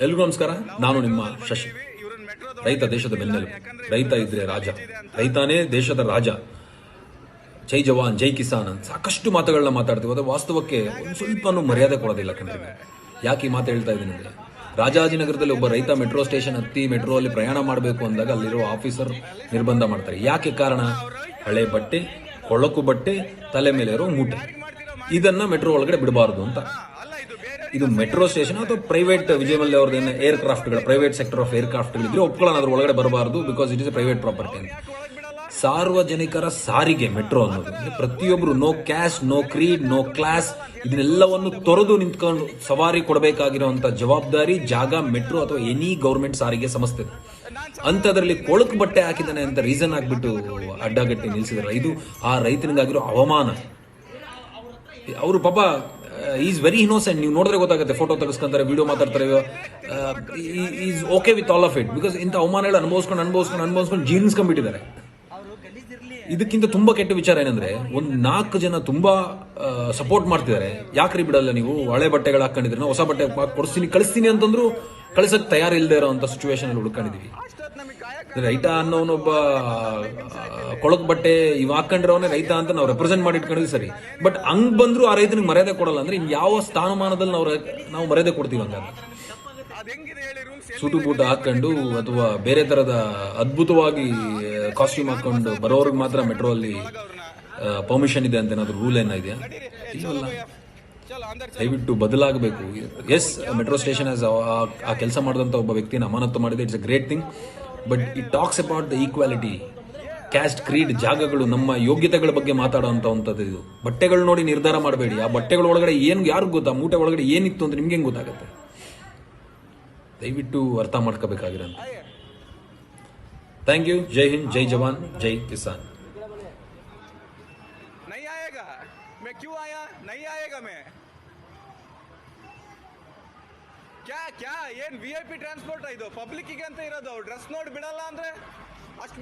ಎಲ್ರಿಗೂ ನಮಸ್ಕಾರ. ನಾನು ನಿಮ್ಮ ಶಶಿ. ರೈತ ದೇಶದ ಬೆನ್ನೆಲುಬು. ರೈತ ಇದ್ರೆ ರಾಜ. ರೈತಾನೇ ದೇಶದ ರಾಜ. ಜೈ ಜವಾನ್, ಜೈ ಕಿಸಾನ್ ಅಂತ ಸಾಕಷ್ಟು ಮಾತುಗಳನ್ನ ಮಾತಾಡ್ತೀವಿ. ಅದೇ ವಾಸ್ತವಕ್ಕೆ ಒಂದು ಸ್ವಲ್ಪನೂ ಮರ್ಯಾದೆ ಕೊಡೋದಿಲ್ಲ ಕಣ್ರಿ. ಯಾಕೆ ಈ ಮಾತು ಹೇಳ್ತಾ ಇದ್ದೀನಿ ಅಂದ್ರೆ, ರಾಜಾಜಿನಗರದಲ್ಲಿ ಒಬ್ಬ ರೈತ ಮೆಟ್ರೋ ಸ್ಟೇಷನ್ ಹತ್ತಿ ಮೆಟ್ರೋ ಅಲ್ಲಿ ಪ್ರಯಾಣ ಮಾಡಬೇಕು ಅಂದಾಗ ಅಲ್ಲಿರೋ ಆಫೀಸರ್ ನಿರ್ಬಂಧ ಮಾಡ್ತಾರೆ. ಯಾಕೆ ಕಾರಣ? ಹಳೆ ಬಟ್ಟೆ, ಕೊಳಕು ಬಟ್ಟೆ, ತಲೆ ಮೇಲೆ ಇರೋ ಮೂಟೆ. ಇದನ್ನ ಮೆಟ್ರೋ ಒಳಗಡೆ ಬಿಡಬಾರದು ಅಂತ. ಇದು ಮೆಟ್ರೋ ಸ್ಟೇಷನ್ ಅಥವಾ ಪ್ರೈವೇಟ್ ವಿಜಯ ಮಲ್ಯ ಅವ್ರದ್ದು ಏರ್ ಕ್ರಾಫ್ಟ್ಗಳು ಪ್ರೈವೇಟ್ ಸೆಕ್ಟರ್ ಆಫ್ ಏರ್ ಕ್ರಾಫ್ಟ್ಗಳಿದ್ರೆ ಒಪ್ಕೊಳ್ಳೋಣ, ಅದ್ರ ಒಳಗಡೆ ಬರಬಾರದು because it is private property ಅಂತ. ಸಾರ್ವಜನಿಕರ ಸಾರಿಗೆ ಮೆಟ್ರೋ ಅನ್ನೋದು. ಪ್ರತಿಯೊಬ್ಬರು no caste no creed no class ಇದನ್ನೆಲ್ಲವನ್ನು ತೊರೆದು ನಿಂತ್ಕೊಂಡು ಸವಾರಿ ಕೊಡಬೇಕಾಗಿರುವಂತ ಜವಾಬ್ದಾರಿ ಜಾಗ, ಮೆಟ್ರೋ ಅಥವಾ ಎನಿ ಗೌರ್ಮೆಂಟ್ ಸಾರಿಗೆ ಸಂಸ್ಥೆ. ಅಂಥದ್ರಲ್ಲಿ ಕೊಳಕು ಬಟ್ಟೆ ಹಾಕಿದ್ದಾನೆ ಅಂತ ರೀಸನ್ ಆಗ್ಬಿಟ್ಟು ಅಡ್ಡಗಟ್ಟಿ ನಿಲ್ಸಿದಾರೆ. ಇದು ಆ ರೈತನಿಗಾಗಿರೋ ಅವಮಾನ. ಅವರು ಪಾಪ ಈಸ್ ವೆರಿ ಇನ್ನೋಸೆಂಟ್ ನೀವು ನೋಡಿದ್ರೆ ಗೊತ್ತಾಗುತ್ತೆ ಫೋಟೋ ತೆಗೆಸ್ಕೊಂತಾರೆ ವಿಡಿಯೋ ಮಾತಾಡ್ತಾರೆ is okay with all of it because ಇಂಥ ಅವಮಾನಗಳು ಅನುಭವಿಸ್ಕೊಂಡು ಅನುಭವಿಸ್ಕೊಂಡು ಅನುಭವಿಸ್ಕೊಂಡು ಜೀರ್ಣಿಸ್ಕೊಂಡ್ಬಿಟ್ಟಿದ್ದಾರೆ. ಇದಕ್ಕಿಂತ ತುಂಬಾ ಕೆಟ್ಟ ವಿಚಾರ ಏನಂದ್ರೆ, ಒಂದ್ ನಾಲ್ಕು ಜನ ತುಂಬಾ ಸಪೋರ್ಟ್ ಮಾಡ್ತಿದ್ದಾರೆ. ಯಾಕ್ರಿ ಬಿಡಲ್ಲ ನೀವು? ಹಳೆ ಬಟ್ಟೆಗಳು ಹಾಕೊಂಡಿದ್ರೆ ಹೊಸ ಬಟ್ಟೆ ಕೊಡಿಸ್ತೀನಿ, ಕಳಿಸ್ತೀನಿ ಅಂತಂದ್ರು ಕಳಿಸಕ್ ತಯಾರಿಲ್ಲದೆ ಇರೋಂಥ ಸಿಚುವೇಶನ್ ಅಲ್ಲಿ ಹುಡ್ಕೊಂಡಿದೀವಿ. ರೈತ ಅನ್ನೋನೊಬ್ಬ ಕೊಳಕ್ ಬಟ್ಟೆ ಇವ್ ಹಾಕೊಂಡಿರೋನೆ ರೈತ ಅಂತ ನಾವು ರೆಪ್ರೆಸೆಂಟ್ ಮಾಡಿ ಇಟ್ಕೊಂಡಿದ್ವಿ ಸರಿ. ಬಟ್ ಹಂಗ್ ಬಂದ್ರು ಆ ರೈತನಿಗೆ ಮರ್ಯಾದೆ ಕೊಡಲ್ಲ ಅಂದ್ರೆ ಯಾವ ಸ್ಥಾನಮಾನದಲ್ಲಿ ನಾವು ನಾವು ಮರ್ಯಾದೆ ಕೊಡ್ತೀವಿ ಹಂಗಾದ್ರೆ. ಸೂಟು ಬೂಟ ಹಾಕೊಂಡು ಅಥವಾ ಬೇರೆ ತರದ ಅದ್ಭುತವಾಗಿ ಕಾಸ್ಟ್ಯೂಮ್ ಹಾಕೊಂಡು ಬರೋರ್ಗೆ ಮಾತ್ರ ಮೆಟ್ರೋ ಅಲ್ಲಿ ಪರ್ಮಿಷನ್ ಇದೆ ಅಂತ ಏನಾದ್ರು ರೂಲ್ ಏನಿದೆಯಾ ಇಲ್ಲವಲ್ಲ. ದಯವಿಟ್ಟು ಬದಲಾಗಬೇಕು. ಎಸ್ ಮೆಟ್ರೋ ಸ್ಟೇಷನ್ ಆ ಕೆಲಸ ಮಾಡಿದಂಥ ಒಬ್ಬ ವ್ಯಕ್ತಿನ ಅಮಾನತು ಮಾಡಿದೆ. It's a great thing but it talks about the equality caste creed ಜಾಗಗಳು ನಮ್ಮ ಯೋಗ್ಯತೆಗಳ ಬಗ್ಗೆ ಮಾತಾಡುವಂಥದ್ದು ಇದು ಬಟ್ಟೆಗಳು ನೋಡಿ ನಿರ್ಧಾರ ಮಾಡಬೇಡಿ ಆ ಬಟ್ಟೆಗಳ ಒಳಗಡೆ ಏನು ಯಾರಿಗೂ ಗೊತ್ತಾ ಮೂಟೆ ಒಳಗಡೆ ಏನಿತ್ತು ಅಂತ ನಿಮ್ಗೆ ಹೆಂಗ್ ಗೊತ್ತಾಗುತ್ತೆ ದಯವಿಟ್ಟು ಅರ್ಥ ಮಾಡ್ಕೋಬೇಕಾಗಿರೋಂಥ ಥ್ಯಾಂಕ್ ಯು ಜೈ ಹಿಂದ್ ಜೈ ಜವಾನ್ ಜೈ ಕಿಸಾನ್ नहीं आएगा मैं क्यों आया नहीं आएगा मैं ಕ್ಯಾ ಕ್ಯಾ, ಏನ್ ವಿ ಐ ಪಿ ಟ್ರಾನ್ಸ್ಪೋರ್ಟ್ ಇದು? ಪಬ್ಲಿಕ್ಕಿಗೆ ಅಂತ ಇರೋದು ಡ್ರೆಸ್ ನೋಡಿ ಬಿಡಲ್ಲ ಅಂದ್ರೆ ಅಷ್ಟು